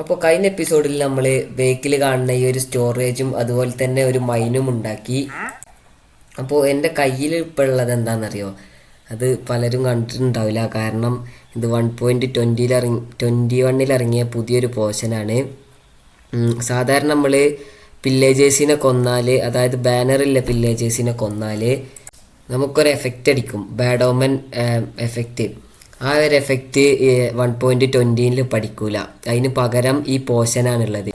അപ്പോൾ കഴിഞ്ഞ എപ്പിസോഡിൽ നമ്മൾ ബേക്കിൽ കാണുന്ന ഈ ഒരു സ്റ്റോറേജും അതുപോലെ തന്നെ ഒരു മൈനും ഉണ്ടാക്കി. അപ്പോൾ എന്റെ കയ്യിൽ ഇപ്പോൾ ഉള്ളത് എന്താണെന്നറിയോ? അത് പലരും കണ്ടിട്ടുണ്ടാവില്ല. കാരണം ഇത് വൺ പോയിന്റ് ട്വന്റിയിൽ ഇറങ്ങി ട്വന്റി വണ്ണിൽ ഇറങ്ങിയ പുതിയൊരു പോർഷനാണ്. സാധാരണ നമ്മൾ പില്ലേജേഴ്സിനെ കൊന്നാൽ അതായത് ബാനറില്ല പില്ലേജേഴ്സിനെ കൊന്നാൽ നമുക്കൊരു എഫക്റ്റ് അടിക്കും. ബാഡോമൻ എഫക്റ്റ് ആ ഒരു എഫക്റ്റ് വൺ പോയിന്റ് ട്വന്റിയിൽ പഠിക്കൂല. അതിന് പകരം ഈ പോഷനാണുള്ളത്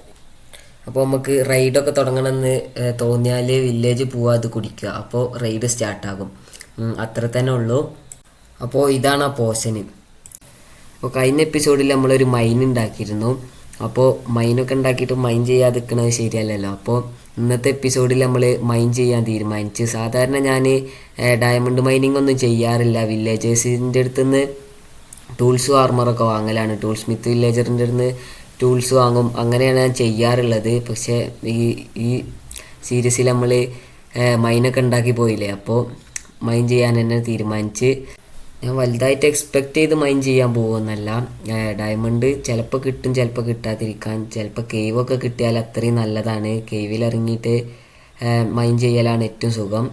അപ്പോൾ നമുക്ക് റൈഡൊക്കെ തുടങ്ങണമെന്ന് തോന്നിയാൽ വില്ലേജ് പോവാ അത് കുടിക്കുക. അപ്പോൾ റൈഡ് സ്റ്റാർട്ടാകും അത്ര തന്നെ ഉള്ളൂ. അപ്പോൾ ഇതാണ് ആ പോഷൻ അപ്പോൾ കഴിഞ്ഞ എപ്പിസോഡിൽ നമ്മളൊരു മൈൻ ഉണ്ടാക്കിയിരുന്നു. അപ്പോൾ മൈനൊക്കെ ഉണ്ടാക്കിയിട്ട് മൈൻ ചെയ്യാതിരിക്കണത് ശരിയല്ലല്ലോ. അപ്പോൾ ഇന്നത്തെ എപ്പിസോഡിൽ നമ്മൾ മൈൻ ചെയ്യാൻ തീരുമാനിച്ചു. സാധാരണ ഞാൻ ഡയമണ്ട് മൈനിങ് ഒന്നും ചെയ്യാറില്ല. വില്ലേജേഴ്സിന്റെ അടുത്തുനിന്ന് ടൂൾസും ആർമറൊക്കെ വാങ്ങലാണ്. ടൂൾ സ്മിത്ത് വില്ലേജറിന്റെ അടുത്ത് ടൂൾസ് വാങ്ങും. അങ്ങനെയാണ് ഞാൻ ചെയ്യാറുള്ളത്. പക്ഷേ ഈ ഈ സീരീസിൽ നമ്മൾ മൈനൊക്കെ ഉണ്ടാക്കി പോയില്ലേ? അപ്പോൾ മൈൻ ചെയ്യാൻ തന്നെ തീരുമാനിച്ച് ഞാൻ വലുതായിട്ട് എക്സ്പെക്റ്റ് ചെയ്ത് മൈൻ ചെയ്യാൻ പോകുമെന്നല്ല ഡയമണ്ട് ചിലപ്പോൾ കിട്ടും ചിലപ്പോൾ കിട്ടാതിരിക്കാൻ ചിലപ്പോൾ കേവൊക്കെ കിട്ടിയാൽ അത്രയും നല്ലതാണ്. കേവിൽ ഇറങ്ങിയിട്ട് മൈൻ ചെയ്യലാണ് ഏറ്റവും സുഖം.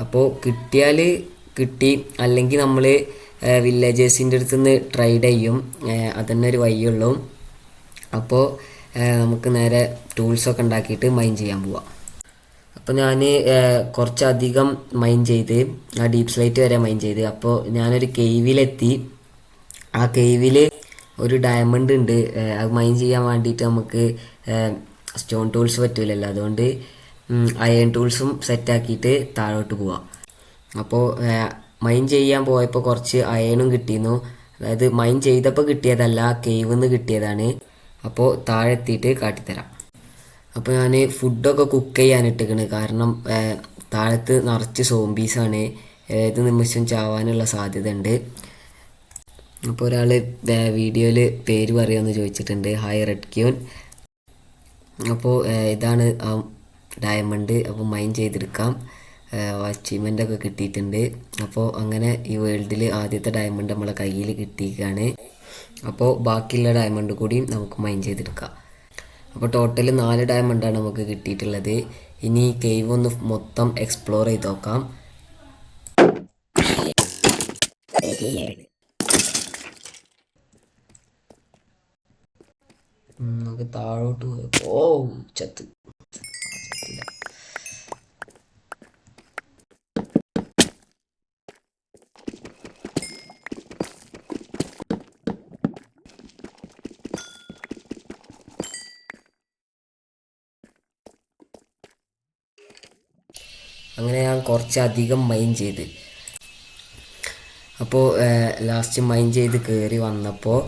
അപ്പോൾ കിട്ടിയാൽ കിട്ടി. അല്ലെങ്കിൽ നമ്മൾ വില്ലേജേഴ്സിന്റെ അടുത്ത് നിന്ന് ട്രൈഡ് ചെയ്യും. അതന്നെ ഒരു വഴിയുള്ളൂ. അപ്പോൾ നമുക്ക് നേരെ ടൂൾസൊക്കെ ഉണ്ടാക്കിയിട്ട് മൈൻ ചെയ്യാൻ പോവാം. അപ്പോൾ ഞാൻ കുറച്ചധികം മൈൻ ചെയ്ത് ആ ഡീപ് സ്ലൈറ്റ് വരെ മൈൻ ചെയ്ത്. അപ്പോൾ ഞാനൊരു കെയ്വിലെത്തി ആ കെയ്വിൽ ഒരു ഡയമണ്ട് ഉണ്ട്. അത് മൈൻ ചെയ്യാൻ വേണ്ടിയിട്ട് നമുക്ക് സ്റ്റോൺ ടൂൾസ് പറ്റൂലല്ലോ. അതുകൊണ്ട് അയൺ ടൂൾസും സെറ്റാക്കിയിട്ട് താഴോട്ട് പോവാം. അപ്പോൾ മൈൻ ചെയ്യാൻ പോയപ്പോൾ കുറച്ച് അയണും കിട്ടിയിരുന്നു. അതായത് മൈൻ ചെയ്തപ്പോൾ കിട്ടിയതല്ല കേവിൽ നിന്ന് കിട്ടിയതാണ്. അപ്പോൾ താഴെ എത്തിയിട്ട് കാട്ടിത്തരാം അപ്പോൾ ഞാൻ ഫുഡൊക്കെ കുക്ക് ചെയ്യാൻ ഇട്ടിക്കണ്. കാരണം താഴത്ത് നിറച്ച് സോംബീസാണ് ഏത് നിമിഷം ചാവാനുള്ള സാധ്യത ഉണ്ട് അപ്പോൾ ഒരാൾ വീഡിയോയിൽ പേര് പറയുമെന്ന് ചോദിച്ചിട്ടുണ്ട്. ഹായ് റെഡ് ക്യൂൻ അപ്പോൾ ഇതാണ് ആ ഡയമണ്ട് അപ്പോൾ മൈൻ ചെയ്തെടുക്കാം. അച്ചീവ്മെന്റ് ഒക്കെ കിട്ടിയിട്ടുണ്ട്. അപ്പോൾ അങ്ങനെ ഈ വേൾഡിൽ ആദ്യത്തെ ഡയമണ്ട് നമ്മളെ കയ്യിൽ കിട്ടിയിരിക്കുകയാണ് അപ്പോൾ ബാക്കിയുള്ള ഡയമണ്ട് കൂടി നമുക്ക് മൈൻ ചെയ്തെടുക്കാം. അപ്പോൾ ടോട്ടൽ നാല് ഡയമണ്ടാണ് നമുക്ക് കിട്ടിയിട്ടുള്ളത്. ഇനി കേവ് ഒന്ന് മൊത്തം എക്സ്പ്ലോർ ചെയ്ത് നോക്കാം. നമുക്ക് താഴോട്ട് ഓ ചത്ത്. അങ്ങനെ ഞാൻ കുറച്ചധികം മൈൻ ചെയ്ത്. അപ്പോൾ ലാസ്റ്റ് മൈൻ ചെയ്ത് കയറി വന്നപ്പോൾ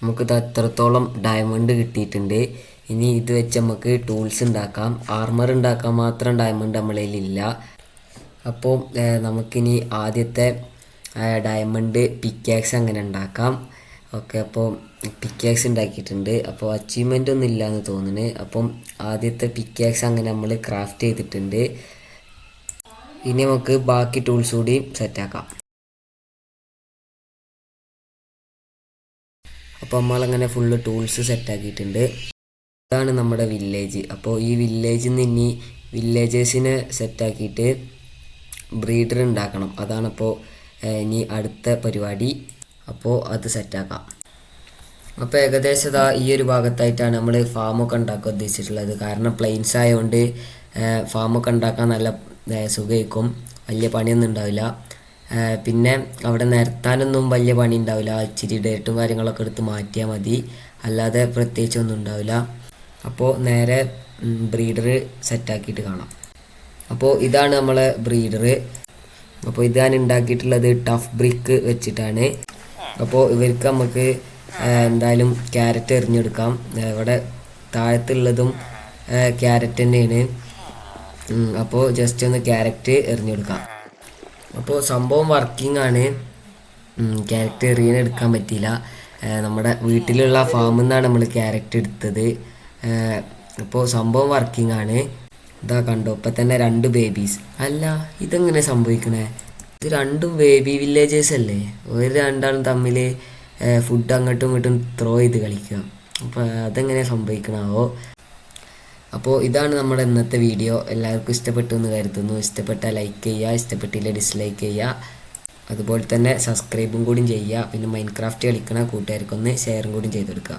നമുക്കിത് എത്രത്തോളം ഡയമണ്ട് കിട്ടിയിട്ടുണ്ട്. ഇനി ഇത് വെച്ച് നമുക്ക് ടൂൾസ് ഉണ്ടാക്കാം ആർമർ ഉണ്ടാക്കാൻ മാത്രം ഡയമണ്ട് നമ്മളെ ഇല്ല അപ്പോൾ നമുക്കിനി ആദ്യത്തെ ഡയമണ്ട് പിക്കാക്സ് അങ്ങനെ ഉണ്ടാക്കാം ഓക്കെ അപ്പോൾ പിക്കാക്സ് ഉണ്ടാക്കിയിട്ടുണ്ട് അപ്പോൾ അച്ചീവ്മെന്റ് ഒന്നും എന്ന് തോന്നുന്നു അപ്പം ആദ്യത്തെ പിക്കാക്സ് അങ്ങനെ നമ്മൾ ക്രാഫ്റ്റ് ചെയ്തിട്ടുണ്ട്. ഇനി നമുക്ക് ബാക്കി ടൂൾസ് കൂടി സെറ്റ് സെറ്റാക്കാം അപ്പോൾ നമ്മളങ്ങനെ ഫുള്ള് ടൂൾസ് സെറ്റ് ആക്കിയിട്ടുണ്ട്. ഇതാണ് നമ്മുടെ വില്ലേജ് അപ്പോൾ ഈ വില്ലേജിൽ നിന്ന് ഇനി വില്ലേജേഴ്സിനെ സെറ്റാക്കിയിട്ട് ബ്രീഡർ ഉണ്ടാക്കണം. അതാണിപ്പോൾ ഇനി അടുത്ത പരിപാടി. അപ്പോൾ അത് സെറ്റാക്കാം അപ്പോൾ ഏകദേശം ഇതാ ഈ ഒരു ഭാഗത്തായിട്ടാണ് നമ്മൾ ഫാമൊക്കെ ഉണ്ടാക്കാൻ ഉദ്ദേശിച്ചിട്ടുള്ളത്. കാരണം പ്ലെയിൻസ് ആയതുകൊണ്ട് ഫാമൊക്കെ ഉണ്ടാക്കാൻ നല്ല സുഖമായിരിക്കും വലിയ പണിയൊന്നും ഉണ്ടാവില്ല. പിന്നെ അവിടെ നിരത്താനൊന്നും വലിയ പണി ഉണ്ടാവില്ല. ഇച്ചിരി ഡേറ്റും കാര്യങ്ങളൊക്കെ എടുത്ത് മാറ്റിയാൽ മതി. അല്ലാതെ പ്രത്യേകിച്ചൊന്നും ഉണ്ടാവില്ല. അപ്പോൾ നേരെ ബ്രീഡർ സെറ്റാക്കിയിട്ട് കാണാം. അപ്പോൾ ഇതാണ് നമ്മളെ ബ്രീഡർ അപ്പോൾ ഇത് ഞാൻ ഉണ്ടാക്കിയിട്ടുള്ളത് ടഫ് ബ്രിക്ക് വെച്ചിട്ടാണ്. അപ്പോൾ ഇവർക്ക് നമുക്ക് എന്തായാലും ക്യാരറ്റ് എറിഞ്ഞെടുക്കാം. ഇവിടെ താഴത്തുള്ളതും ക്യാരറ്റ് തന്നെയാണ്. അപ്പോൾ ജസ്റ്റ് ഒന്ന് ക്യാരറ്റ് എറിഞ്ഞെടുക്കാം അപ്പോൾ സംഭവം വർക്കിംഗ് ആണ്. ക്യാരറ്റ് എറിയാനെടുക്കാൻ പറ്റിയില്ല. നമ്മുടെ വീട്ടിലുള്ള ഫാമിൽ നിന്നാണ് നമ്മൾ ക്യാരറ്റ് എടുത്തത്. അപ്പോൾ സംഭവം വർക്കിംഗ് ആണ്. ഇതാ കണ്ടോ ഇപ്പം തന്നെ രണ്ട് ബേബീസ് അല്ല ഇതെങ്ങനെ സംഭവിക്കണേ? ഇത് രണ്ടും ബേബി വില്ലേജേഴ്സ് അല്ലേ? ഒരു രണ്ടാളും തമ്മിൽ ഫുഡ് അങ്ങോട്ടും ഇങ്ങോട്ടും ത്രോ ചെയ്ത് കളിക്കുക. അപ്പോൾ അതെങ്ങനെ സംഭവിക്കണാവോ? അപ്പോൾ ഇതാണ് നമ്മുടെ ഇന്നത്തെ വീഡിയോ എല്ലാവർക്കും ഇഷ്ടപ്പെട്ടു എന്ന് കരുതുന്നു. ഇഷ്ടപ്പെട്ടാൽ ലൈക്ക് ചെയ്യുക ഇഷ്ടപ്പെട്ടില്ല ഡിസ്ലൈക്ക് ചെയ്യുക. അതുപോലെ തന്നെ സബ്സ്ക്രൈബും കൂടി ചെയ്യുക. പിന്നെ മൈൻക്രാഫ്റ്റ് കളിക്കണ കൂട്ടുകാർക്കൊന്ന് ഷെയറും കൂടി ചെയ്ത് കൊടുക്കുക.